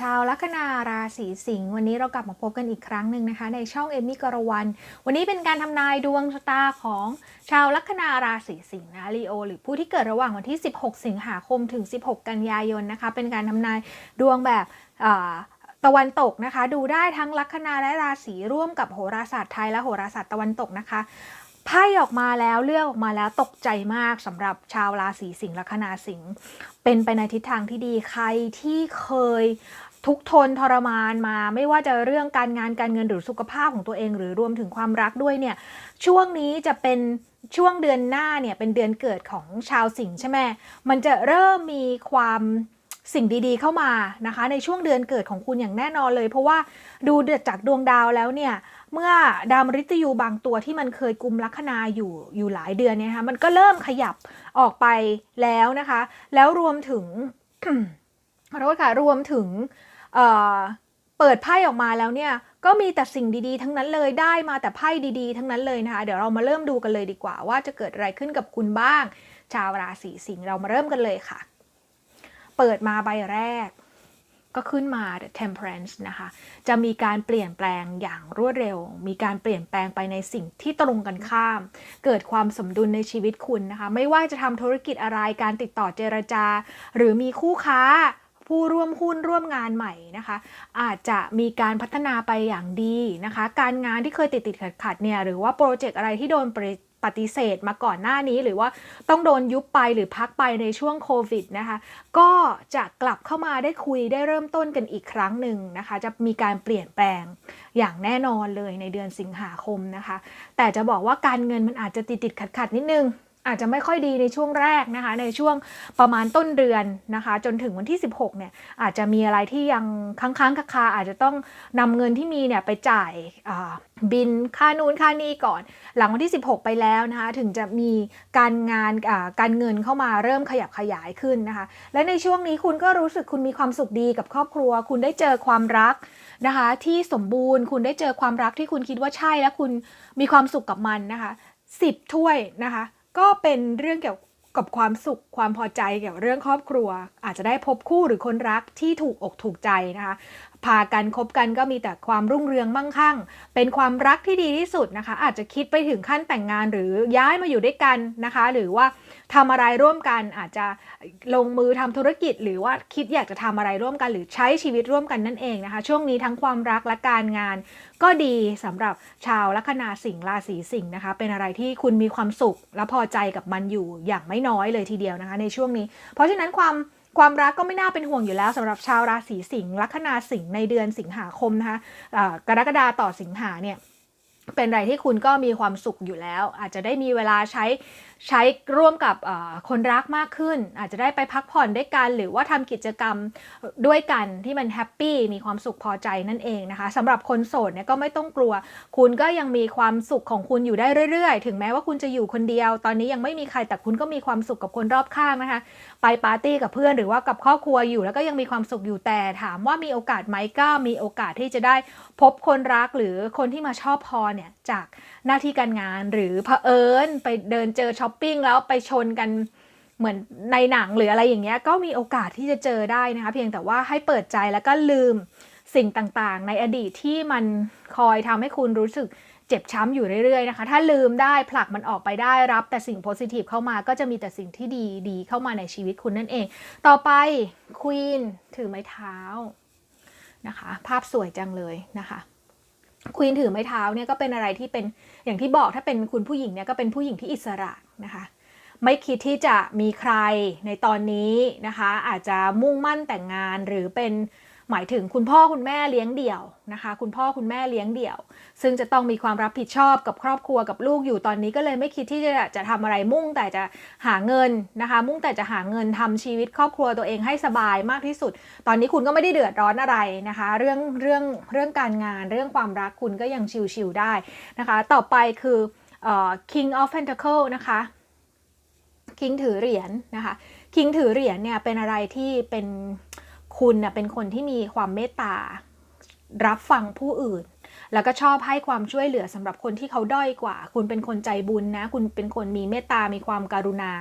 ชาวลัคนาราศีสิงห์วันนี้เรากลับมาพบกันอีกครั้งหนึ่งนะคะ ในช่องเอมมี่กรวัน วันนี้เป็นการทำนายดวงชะตาของชาวลัคนาราศีสิงห์นะลีโอหรือผู้ที่เกิดระหว่างวันที่ 16 สิงหาคมถึง 16 กันยายนนะคะ เป็นการทำนายดวงแบบตะวันตกนะคะ ดูได้ทั้งลัคนาและราศีร่วมกับโหราศาสตร์ไทยและโหราศาสตร์ตะวันตกนะคะไพ่ออกมาแล้วเลือกออกมาแล้วตกใจมากสำหรับชาวราศีสิงห์ลัคนาสิงห์เป็นไปในทิศทางที่ดีใครที่เคย ทุกทนทรมานมา ไม่ว่าจะเรื่องการงานการเงินหรือสุขภาพของตัวเอง หรือรวมถึงความรักด้วยเนี่ยช่วงนี้จะเป็นช่วงเดือนหน้าเนี่ยเป็นเดือนเกิดของชาวสิงห์ใช่ไหมมันจะเริ่มมีความสิ่งดีๆเข้ามานะคะ ในช่วงเดือนเกิดของคุณอย่างแน่นอนเลย เพราะว่าดูจากดวงดาวแล้วเนี่ยเมื่อดาวมฤตยูบางตัวที่มันเคยกุมลัคนาอยู่อยู่หลายเดือนเนี่ยนะคะมันก็เริ่มขยับออกไปแล้วนะคะ แล้วรวมถึงขอโทษค่ะรวมถึง เปิดไพ่ออกมาแล้วเนี่ยก็มีแต่สิ่งดีๆ ทั้งนั้นเลยได้มาแต่ไพ่ดีๆ ทั้งนั้นเลยนะคะ เดี๋ยวเรามาเริ่มดูกันเลยดีกว่าว่าจะเกิดอะไรขึ้นกับคุณบ้าง ชาวราศีสิงห์เรามาเริ่มกันเลยค่ะ เปิดมาใบแรก ก็ขึ้นมา The Temperance นะคะ จะมีการเปลี่ยนแปลงอย่างรวดเร็ว มีการเปลี่ยนแปลงไปในสิ่งที่ตรงกันข้าม เกิดความสมดุลในชีวิตคุณนะคะ ไม่ว่าจะทำธุรกิจอะไรการติดต่อเจรจา หรือมีคู่ค้า ผู้ร่วมหุ้นร่วมงานใหม่นะคะ อาจจะมีการพัฒนาไปอย่างดีนะคะ การงานที่เคยติดติดขัดขัดเนี่ยหรือว่าโปรเจกต์อะไรที่โดนปฏิเสธมาก่อนหน้านี้หรือว่าต้องโดนยุบไปหรือพักไปในช่วงโควิดนะคะ ก็จะกลับเข้ามาได้คุยได้เริ่มต้นกันอีกครั้งหนึ่งนะคะ จะมีการเปลี่ยนแปลงอย่างแน่นอนเลยในเดือนสิงหาคมนะคะ แต่จะบอกว่าการเงินมันอาจจะติดติดขัดขัดนิดนึง อาจจะไม่ค่อยดีในช่วงแรกนะคะ ในช่วงประมาณต้นเดือนนะคะ จนถึงวันที่ 16เนี่ยอาจจะมีอะไรที่ยังค้างๆคาๆอาจจะต้องนำเงินที่มีเนี่ยไปจ่ายบินค่านูนค่านี้ก่อน หลังวันที่ 16 ไปแล้วนะคะถึงจะมีการงานการเงินเข้ามาเริ่มขยับขยายขึ้นนะคะ และในช่วงนี้คุณก็รู้สึกคุณมีความสุขดีกับครอบครัว คุณได้เจอความรักนะคะที่สมบูรณ์ คุณได้เจอความรักที่คุณคิดว่าใช่และคุณมีความสุขกับมันนะคะ10ถ้วยนะคะ ก็เป็นเรื่องเกี่ยวกับความสุขความพอใจเกี่ยวกับเรื่องครอบครัว อาจจะได้พบคู่หรือคนรักที่ถูกอกถูกใจนะคะ พากันคบกันก็มีแต่ความรุ่งเรืองมั่งคั่ง เป็นความรักที่ดีที่สุดนะคะ อาจจะคิดไปถึงขั้นแต่งงานหรือย้ายมาอยู่ด้วยกันนะคะ หรือว่าทำอะไรร่วมกันอาจจะลงมือทำธุรกิจ หรือว่าคิดอยากจะทำอะไรร่วมกัน หรือใช้ชีวิตร่วมกันนั่นเองนะคะ ช่วงนี้ทั้งความรักและการงาน ก็ดีสำหรับชาวลัคนาสิงห์ราศีสิงห์นะคะ เป็นอะไรที่คุณมีความสุขและพอใจกับมันอยู่อย่างไม่น้อยเลยทีเดียวนะคะ ในช่วงนี้ เพราะฉะนั้นความ ความรักก็ไม่น่าเป็นห่วงอยู่แล้วสำหรับชาวราศีสิงห์ลัคนาสิงห์ในเดือนสิงหาคมนะคะกรกฎาต่อสิงหาเนี่ยเป็นอะไรที่คุณก็มีความสุขอยู่แล้ว อาจจะได้มีเวลาใช้ ใช้ร่วมกับคนรักมากขึ้น อาจจะได้ไปพักผ่อนด้วยกัน หรือว่าทำกิจกรรมด้วยกันที่มันแฮปปี้มีความสุขพอใจนั่นเองนะคะสำหรับคนโสดเนี่ยก็ไม่ต้องกลัว คุณก็ยังมีความสุขของคุณอยู่ได้เรื่อยๆ ถึงแม้ว่าคุณจะอยู่คนเดียว ตอนนี้ยังไม่มีใครแต่คุณก็มีความสุขกับคนรอบข้างนะคะ ไปปาร์ตี้กับเพื่อนหรือว่ากับครอบครัวอยู่ แล้วก็ยังมีความสุขอยู่แต่ถามว่ามีโอกาสไหมก็มีโอกาสที่จะได้พบคนรักหรือคนที่มาชอบพอเนี่ยจากหน้าที่การงานหรือเผอิญไปเดินเจอช้อปปิ้งแล้วไปชนกันเหมือนในหนังหรืออะไรอย่างเงี้ยก็มีโอกาสที่จะเจอได้นะคะ เพียงแต่ว่าให้เปิดใจแล้วก็ลืมสิ่งต่างๆ ในอดีตที่มันคอยทำให้คุณรู้สึกเจ็บช้ำอยู่เรื่อยๆนะคะ ถ้าลืมได้ผลักมันออกไปได้รับแต่สิ่งโพซิทีฟเข้ามาก็จะมีแต่สิ่งที่ดีดีเข้ามาในชีวิตคุณนั่นเอง ต่อไปควีนถือไม้เท้านะคะ ภาพสวยจังเลยนะคะ ควีนถือไม้เท้าเนี่ยก็เป็นอะไรที่เป็นอย่างที่บอกถ้าเป็นคุณผู้หญิงเนี่ยก็เป็นผู้หญิงที่อิสระนะคะไม่คิดที่จะมีใครในตอนนี้นะคะ อาจจะมุ่งมั่นแต่งงานหรือเป็น หมายถึงคุณพ่อคุณแม่เลี้ยงเดี่ยวนะคะ คุณพ่อคุณแม่เลี้ยงเดี่ยว ซึ่งจะต้องมีความรับผิดชอบกับครอบครัวกับลูกอยู่ตอนนี้ก็เลยไม่คิดที่จะจะทำอะไรมุ่งแต่จะหาเงินนะคะ มุ่งแต่จะหาเงินทำชีวิตครอบครัวตัวเองให้สบายมากที่สุด ตอนนี้คุณก็ไม่ได้เดือดร้อนอะไรนะคะ เรื่องเรื่องเรื่องการงานเรื่องความรักคุณก็ยังชิวๆได้นะคะ ต่อไปคือเอ่อ King of Pentacle นะคะคิงถือเหรียญนะคะคิงถือเหรียญเนี่ยเป็นอะไรที่เป็น คุณน่ะเป็นคนที่มีความเมตตา รับฟังผู้อื่น แล้วก็ชอบให้ความช่วยเหลือสำหรับคนที่เขาด้อยกว่า คุณเป็นคนใจบุญนะ คุณเป็นคนมีเมตตา มีความการุณา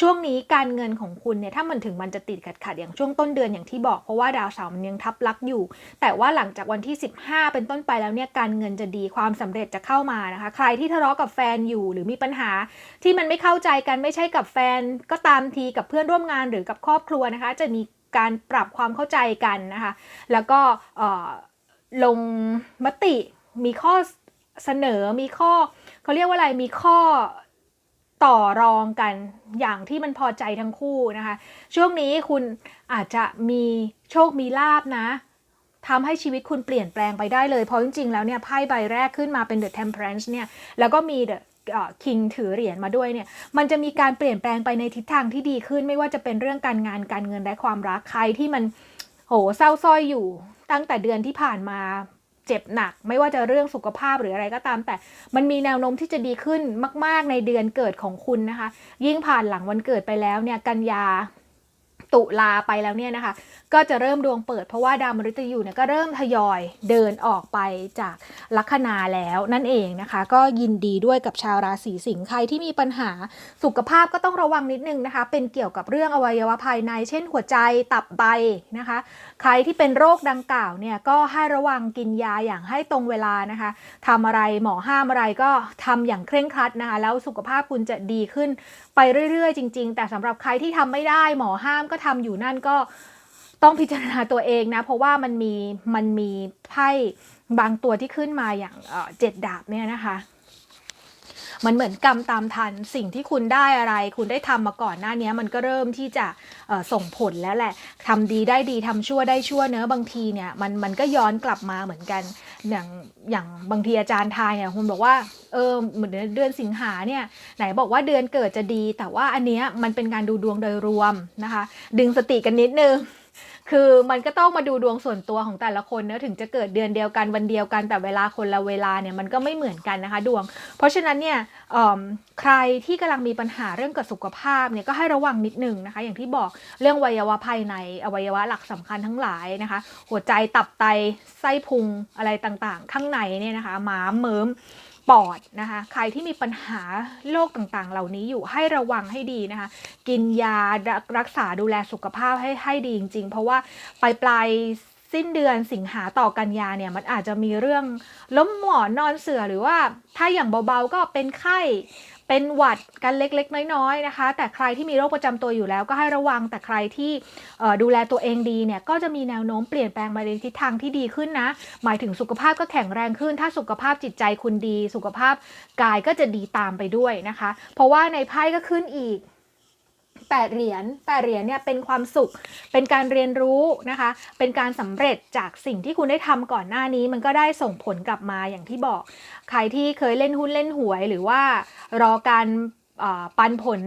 ช่วงนี้การเงินของคุณเนี่ย ถ้ามันถึงมันจะติดขัดขัดๆอย่างช่วงต้นเดือนอย่างที่บอก เพราะว่าดาวเสาร์มันยังทับลักอยู่ แต่ว่าหลังจากวันที่ 15 เป็นต้นไปแล้วเนี่ย การเงินจะดี ความสำเร็จจะเข้ามานะคะ ใครที่ทะเลาะกับแฟนอยู่ หรือมีปัญหาที่มันไม่เข้าใจกัน ไม่ใช่กับแฟน ก็ตามที กับเพื่อนร่วมงานหรือกับครอบครัวนะคะ จะมี การปรับความเข้าใจกันนะคะ แล้วก็ลงมติมีข้อเสนอมีข้อเขาเรียกว่าอะไรมีข้อต่อรองกันอย่างที่มันพอใจทั้งคู่นะคะ ช่วงนี้คุณอาจจะมีโชคมีลาบนะทำให้ชีวิตคุณเปลี่ยนแปลงไปได้เลย เพราะจริงๆ แล้วเนี่ยไพ่ใบแรกขึ้นมาเป็น The Temperance เนี่ย แล้วก็มี The คิงถือเหรียญมาด้วยเนี่ยมันจะมีการเปลี่ยนแปลงไปในทิศทางที่ดีขึ้น ไม่ว่าจะเป็นเรื่องการงานการเงินและความรักใครที่มันโหเศร้าส้อยอยู่ ตั้งแต่เดือนที่ผ่านมาเจ็บหนัก ไม่ว่าจะเรื่องสุขภาพหรืออะไรก็ตาม แต่มันมีแนวโน้มที่จะดีขึ้นมาก ๆ ในเดือนเกิดของคุณนะคะ ยิ่งผ่านหลังวันเกิดไปแล้วเนี่ยกันยา ตุลาไปแล้วเนี่ยนะคะ ก็จะเริ่มดวงเปิดเพราะว่าดาวมฤตยูเนี่ยก็เริ่มทยอยเดินออกไปจากลัคนาแล้วนั่นเองนะคะ ก็ยินดีด้วยกับชาวราศีสิงห์ใครที่มีปัญหาสุขภาพก็ต้องระวังนิดนึงนะคะ เป็นเกี่ยวกับเรื่องอวัยวะภายใน เช่นหัวใจตับไตนะคะ ใครที่เป็นโรคดังกล่าวเนี่ยก็ให้ระวังกินยาอย่างให้ตรงเวลานะคะทำอะไรหมอห้ามอะไรก็ทำอย่างเคร่งครัดนะคะแล้วสุขภาพคุณจะดีขึ้นไปเรื่อยๆ จริง ๆ แต่สำหรับใครที่ทำไม่ได้หมอห้ามก็ทำอยู่นั่นก็ต้องพิจารณาตัวเองนะ เพราะว่ามันมีมันมีไพ่บางตัวที่ขึ้นมาอย่างเจ็ดดาบเนี่ยนะคะ มันเหมือนกรรมตามทันสิ่งที่คุณได้อะไร คุณได้ทำมาก่อนหน้านี้มันก็เริ่มที่จะส่งผลแล้วแหละทำดีได้ดีทำชั่วได้ชั่วเนอะบางทีเนี่ยมันมันก็ย้อนกลับมาเหมือนกันอย่างอย่างบางทีอาจารย์ทายเนี่ยคุณบอกว่าเออเหมือนเดือนสิงหาเนี่ยไหนบอกว่าเดือนเกิดจะดี แต่ว่าอันเนี้ยมันเป็นการดูดวงโดยรวมนะคะ ดึงสติกันนิดนึง คือมันก็ต้องมาดูดวงส่วนตัวของแต่ละคนเนอะถึงจะเกิดเดือนเดียวกันวันเดียวกันแต่เวลาคนละเวลาเนี่ยมันก็ไม่เหมือนกันนะคะดวง เพราะฉะนั้นเนี่ยใครที่กำลังมีปัญหาเรื่องกับสุขภาพเนี่ยก็ให้ระวังนิดนึงนะคะ อย่างที่บอกเรื่องวัยวะภายในอวัยวะหลักสำคัญทั้งหลายนะคะ หัวใจตับไตไส้พุงอะไรต่างๆ ข้างในเนี่ยนะคะม้ามเมิม ปอดนะคะใครที่มีปัญหาโรคต่างๆ เหล่านี้อยู่ให้ระวังให้ดีนะคะ กินยารักษาดูแลสุขภาพให้ให้ดีจริง ๆ เพราะว่าปลายปลายสิ้นเดือนสิงหาต่อกันยาเนี่ยมันอาจจะมีเรื่องล้มหมอนนอนเสือหรือว่าถ้าอย่างเบาๆก็เป็นไข้ เป็นหวัดกันเล็กๆ น้อยๆนะคะ แต่ใครที่มีโรคประจำตัวอยู่แล้วก็ให้ระวังแต่ใครที่ดูแลตัวเองดีเนี่ยก็จะมีแนวโน้มเปลี่ยนแปลงไปในทิศทางที่ดีขึ้นนะ หมายถึงสุขภาพก็แข็งแรงขึ้น ถ้าสุขภาพจิตใจคุณดี สุขภาพกายก็จะดีตามไปด้วยนะคะ เพราะว่าในไพ่ก็ขึ้นอีก แปดเหรียญแปดเหรียญเนี่ยเป็นความสุข เป็นการเรียนรู้นะคะ เป็นการสำเร็จจากสิ่งที่คุณได้ทำก่อนหน้านี้ มันก็ได้ส่งผลกลับมาอย่างที่บอก ใครที่เคยเล่นหุ้นเล่นหวย หรือว่ารอการปันผล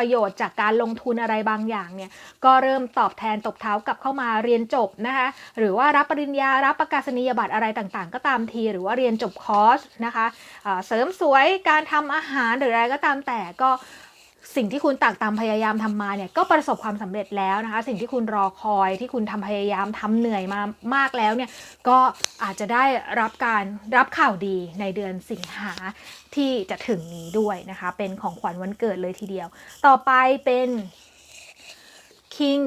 ประโยชน์จากการลงทุนอะไรบางอย่างเนี่ยก็เริ่มตอบแทนตบเท้ากลับเข้ามาเรียนจบนะคะหรือว่ารับปริญญารับประกาศนียบัตรอะไรต่างๆ ก็ตามที หรือว่าเรียนจบคอร์สนะคะเอ่อเสริมสวยการทำอาหารหรืออะไรก็ตามแต่ก็ สิ่งที่คุณตากตามพยายามทำมาเนี่ยก็ประสบความสำเร็จแล้วนะคะ สิ่งที่คุณรอคอยที่คุณทำพยายามทำเหนื่อยมามากแล้วเนี่ยก็อาจจะได้รับการรับข่าวดีในเดือนสิงหาที่จะถึงนี้ด้วยนะคะ เป็นของขวัญวันเกิดเลยทีเดียว ต่อไปเป็นคิง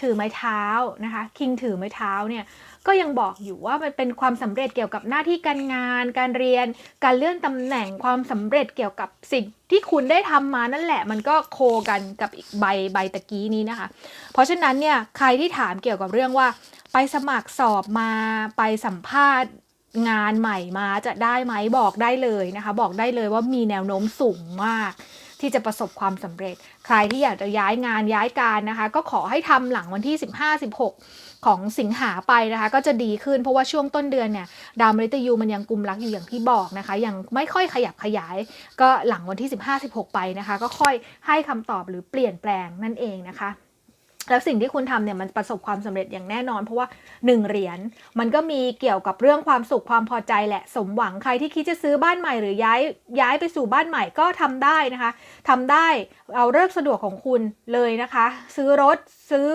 ถือไม้เท้านะคะคิงถือไม้เท้าเนี่ย ก็ยังบอกอยู่ว่ามันเป็นความสำเร็จเกี่ยวกับหน้าที่การงาน การเรียน การเลื่อนตำแหน่งความสำเร็จเกี่ยวกับสิ่งที่คุณได้ทำมานั่นแหละ มันก็โคกันกับอีกใบใบตะกี้นี้นะคะ เพราะฉะนั้นเนี่ยใครที่ถามเกี่ยวกับเรื่องว่า ไปสมัครสอบมาไปสัมภาษณ์งานใหม่มาจะได้ไหมบอกได้เลยนะคะ บอกได้เลยว่ามีแนวโน้มสูงมาก ที่จะประสบความสำเร็จ ใครที่อยากจะย้ายงานย้ายการนะคะ ก็ขอให้ทำหลังวันที่ 15-16 ของสิงหาไปนะคะ ก็จะดีขึ้นเพราะว่าช่วงต้นเดือนเนี่ยดาวมฤตยูมันยังกุมรักอยู่อย่างที่บอกนะคะ ยังไม่ค่อยขยับขยาย ก็หลังวันที่ 15-16 ไปนะคะ ก็ค่อยให้คำตอบหรือเปลี่ยนแปลงนั่นเองนะคะแล้วสิ่งที่คุณทำเนี่ยมันประสบความสำเร็จอย่างแน่นอน เพราะว่าหนึ่งเหรียญมันก็มีเกี่ยวกับเรื่องความสุขความพอใจแหละสมหวังใครที่คิดจะซื้อบ้านใหม่หรือย้ายย้ายไปสู่บ้านใหม่ก็ทำได้นะคะทำได้เอาเลิกสะดวกของคุณเลยนะคะ ซื้อรถซื้อ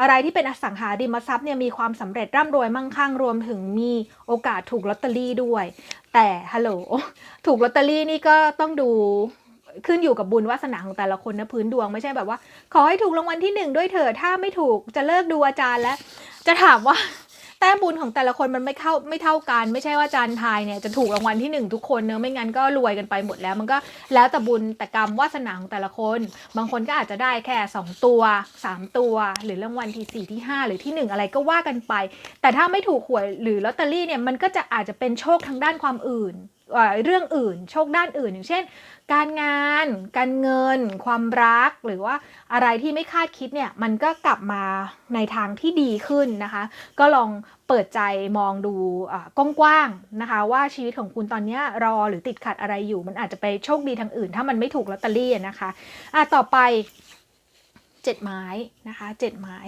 อะไรที่เป็นอสังหาริมทรัพย์เนี่ยมีความสำเร็จร่ำรวยมั่งคั่งรวมถึงมีโอกาสถูกลอตเตอรี่ด้วย แต่ฮัลโหลถูกลอตเตอรี่นี่ก็ต้องดูขึ้นอยู่กับบุญวาสนาของแต่ละคนนะพื้นดวงไม่ใช่แบบว่า ขอให้ถูกรางวัลที่หนึ่งด้วยเถอะถ้าไม่ถูกจะเลิกดูอาจารย์แล้ว จะถามว่า แต้มบุญของแต่ละคนมันไม่เข้าไม่เท่ากัน ไม่ใช่ว่าอาจารย์ทายเนี่ยจะถูกรางวัลที่หนึ่งทุกคนเนอะไม่งั้นก็รวยกันไปหมดแล้ว มันก็แล้วแต่บุญแต่กรรมวาสนาของแต่ละคน บางคนก็อาจจะได้แค่ 2 ตัว 3 ตัว หรือรางวัลที่ 4 ที่ 5 หรือที่ 1 อะไรก็ว่ากันไป แต่ถ้าไม่ถูกหวยหรือลอตเตอรี่เนี่ยมันก็จะอาจจะเป็นโชคทางด้านความอื่น เรื่องอื่น โชคด้านอื่น อย่างเช่น การงาน การเงิน ความรัก หรือว่าอะไรที่ไม่คาดคิดเนี่ย มันก็กลับมาในทางที่ดีขึ้นนะคะ ก็ลองเปิดใจมองดูกว้างๆนะคะ ว่าชีวิตของคุณตอนนี้รอหรือติดขัดอะไรอยู่ มันอาจจะไปโชคดีทางอื่น ถ้ามันไม่ถูกลอตเตอรี่นะคะอะต่อไปเจ็ดไม้นะคะเจ็ดไม้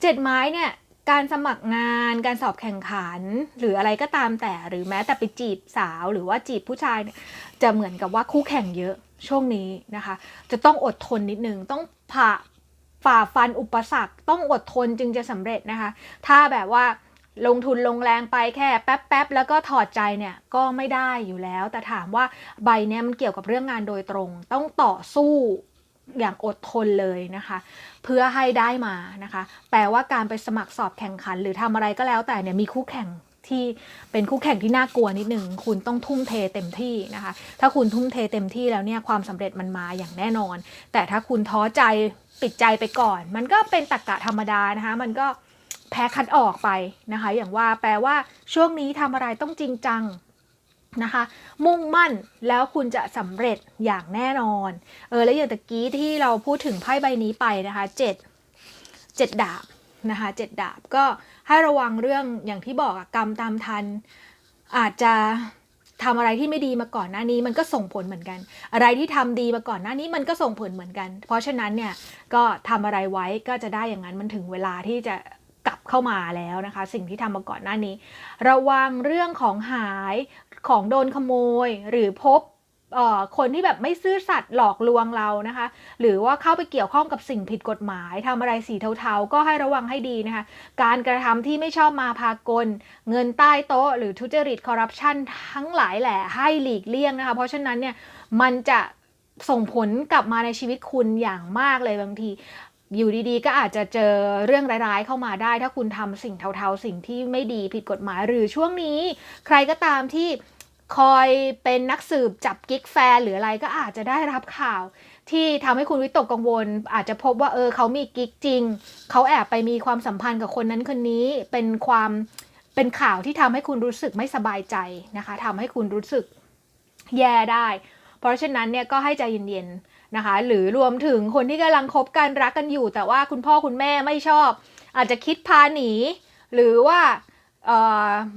เจ็ดไม้เนี่ย การสมัครงาน การสอบแข่งขัน หรืออะไรก็ตามแต่หรือแม้แต่ไปจีบสาวหรือว่าจีบผู้ชายเนี่ยจะเหมือนกับว่าคู่แข่งเยอะช่วงนี้นะคะ จะต้องอดทนนิดนึงต้องผ่าฝ่าฟันอุปสรรค ต้องอดทนจึงจะสำเร็จนะคะ ถ้าแบบว่าลงทุนลงแรงไปแค่แป๊บๆแล้วก็ถอดใจเนี่ยก็ไม่ได้อยู่แล้ว แต่ถามว่าใบเนี้ยมันเกี่ยวกับเรื่องงานโดยตรง ต้องต่อสู้ อย่างอดทนเลยนะคะ เพื่อให้ได้มานะคะ แปลว่าการไปสมัครสอบแข่งขัน หรือทำอะไรก็แล้วแต่เนี่ยมีคู่แข่งที่เป็นคู่แข่งที่น่ากลัวนิดนึงคุณต้องทุ่มเทเต็มที่นะคะ ถ้าคุณทุ่มเทเต็มที่แล้วเนี่ยความสำเร็จมันมาอย่างแน่นอน แต่ถ้าคุณท้อใจปิดใจไปก่อน มันก็เป็นตรกกะธรรมดานะคะ มันก็แพ้คัดออกไปนะคะ อย่างว่าแปลว่าช่วงนี้ทำอะไรต้องจริงจัง นะคะ มุ่งมั่นแล้วคุณจะสำเร็จอย่างแน่นอน เออ แล้วอย่างตะกี้ที่เราพูดถึงไพ่ใบนี้ไปนะคะเจ็ดเจ็ดดาบนะคะเจ็ดดาบก็ให้ระวังเรื่องอย่างที่บอกอะกรรมตามทัน อาจจะทำอะไรที่ไม่ดีมาก่อนหน้านี้มันก็ส่งผลเหมือนกัน อะไรที่ทำดีมาก่อนหน้านี้มันก็ส่งผลเหมือนกัน เพราะฉะนั้นเนี่ยก็ทำอะไรไว้ก็จะได้อย่างนั้นมันถึงเวลาที่จะกลับเข้ามาแล้วนะคะ สิ่งที่ทำมาก่อนหน้านี้ ระวังเรื่องของหาย ของโดนขโมยหรือพบอคนที่แบบไม่ซื่อสัตย์หลอกลวงเรานะคะ หรือว่าเข้าไปเกี่ยวข้องกับสิ่งผิดกฎหมายทำอะไรสีเทาๆ ก็ให้ระวังให้ดีนะคะ การกระทำที่ไม่ชอบมาพากล เงินใต้โต๊ะ หรือทุจริตคอร์รัปชันทั้งหลายแหละให้หลีกเลี่ยงนะคะ เพราะฉะนั้นเนี่ยมันจะส่งผลกลับมาในชีวิตคุณอย่างมากเลยบางที อยู่ดีๆ ก็อาจจะเจอเรื่องร้ายๆ เข้ามาได้ ถ้าคุณทำสิ่งเทาๆ สิ่งที่ไม่ดีผิดกฎหมายหรือช่วงนี้ ใครก็ตามที่คอยเป็นนักสืบจับกิ๊กแฟนหรืออะไรก็อาจจะได้รับข่าว ที่ทำให้คุณวิตกกังวล อาจจะพบว่าเออเขามีกิ๊กจริง เขาแอบไปมีความสัมพันธ์กับคนนั้นคนนี้เป็นความเป็นข่าวที่ทำให้คุณรู้สึกไม่สบายใจนะคะทำให้คุณรู้สึกแย่ได้ เพราะฉะนั้นเนี่ยก็ให้ใจเย็นๆ นะคะ หรือรวมถึงคนที่กำลังคบกันรักกันอยู่ แต่ว่าคุณพ่อคุณแม่ไม่ชอบ อาจจะคิดพาหนี หรือว่า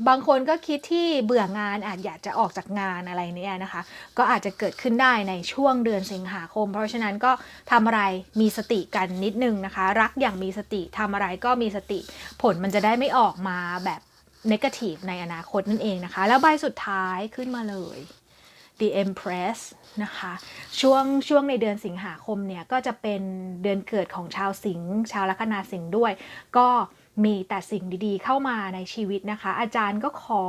บางคนก็คิดที่เบื่องานอาจอยากจะออกจากงานอะไรเนี่ยนะคะ ก็อาจจะเกิดขึ้นได้ในช่วงเดือนสิงหาคม เพราะฉะนั้นก็ทำอะไรมีสติกันนิดนึงนะคะ รักอย่างมีสติทำอะไรก็มีสติผลมันจะได้ไม่ออกมาแบบนกาทีฟในอนาคตนั่นเองนะคะ แล้วใบสุดท้ายขึ้นมาเลย The Empress นะคะช่วงช่วงในเดือนสิงหาคมเนี่ยก็จะเป็นเดือนเกิดของชาวสิงห์ชาวลัคนาสิงห์ด้วย ก็มีแต่สิ่งดีๆ เข้ามาในชีวิตนะคะ อาจารย์ก็ขอ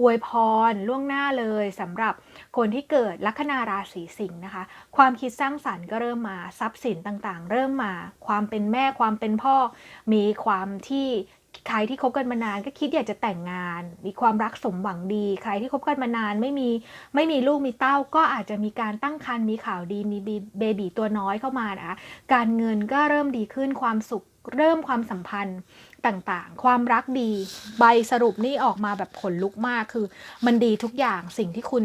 อวยพรล่วงหน้าเลยสำหรับคนที่เกิดลัคนาราศีสิงห์นะคะ ความคิดสร้างสรรค์ก็เริ่มมาทรัพย์สินต่างๆ เริ่มมาความเป็นแม่ความเป็นพ่อ มีความที่ ใครที่คบกันมานานก็คิดอยากจะแต่งงาน มีความรักสมหวังดี ใครที่คบกันมานานไม่มีไม่มีลูกมีเต้า ก็อาจจะมีการตั้งครรภ์มีข่าวดีมีเบบีตัวน้อยเข้ามานะคะการเงินก็เริ่มดีขึ้นความสุขเริ่มความสัมพันธ์ต่างๆ ความรักดี ใบสรุปนี่ออกมาแบบขนลุกมากคือ มันดีทุกอย่างสิ่งที่คุณ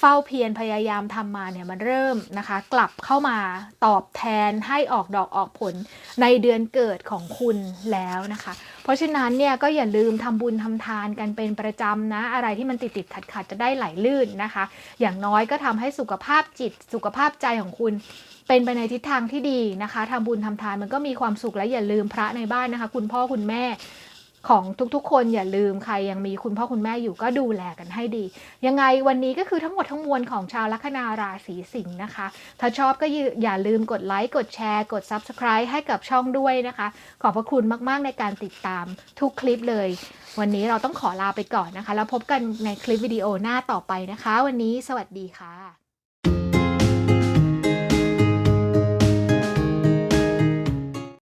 เฝ้าเพียรพยายามทำมาเนี่ยมันเริ่มนะคะ กลับเข้ามาตอบแทนให้ออกดอกออกผลในเดือนเกิดของคุณแล้วนะคะ เพราะฉะนั้นเนี่ยก็อย่าลืมทำบุญทำทานกันเป็นประจำนะ อะไรที่มันติดติดขัดขัดจะได้ไหลลื่นนะคะ อย่างน้อยก็ทำให้สุขภาพจิตสุขภาพใจของคุณเป็นไปในทิศทางที่ดีนะคะทำบุญทำทานมันก็มีความสุขและอย่าลืมพระในบ้านนะคะ คุณพ่อคุณแม่ ของทุกๆ คนอย่าลืมใครยังมีคุณพ่อคุณแม่อยู่ก็ดูแลกันให้ดี ยังไงวันนี้ก็คือทั้งหมดทั้งมวลของชาวลัคนาราศีสิงห์นะคะ ถ้าชอบก็อย่าลืมกดไลค์กดแชร์ กด Subscribe ให้กับช่องด้วยนะคะ ขอบพระคุณมากๆในการติดตามทุกคลิปเลย วันนี้เราต้องขอลาไปก่อนนะคะ แล้วพบกันในคลิปวิดีโอหน้าต่อไปนะคะ วันนี้สวัสดีค่ะ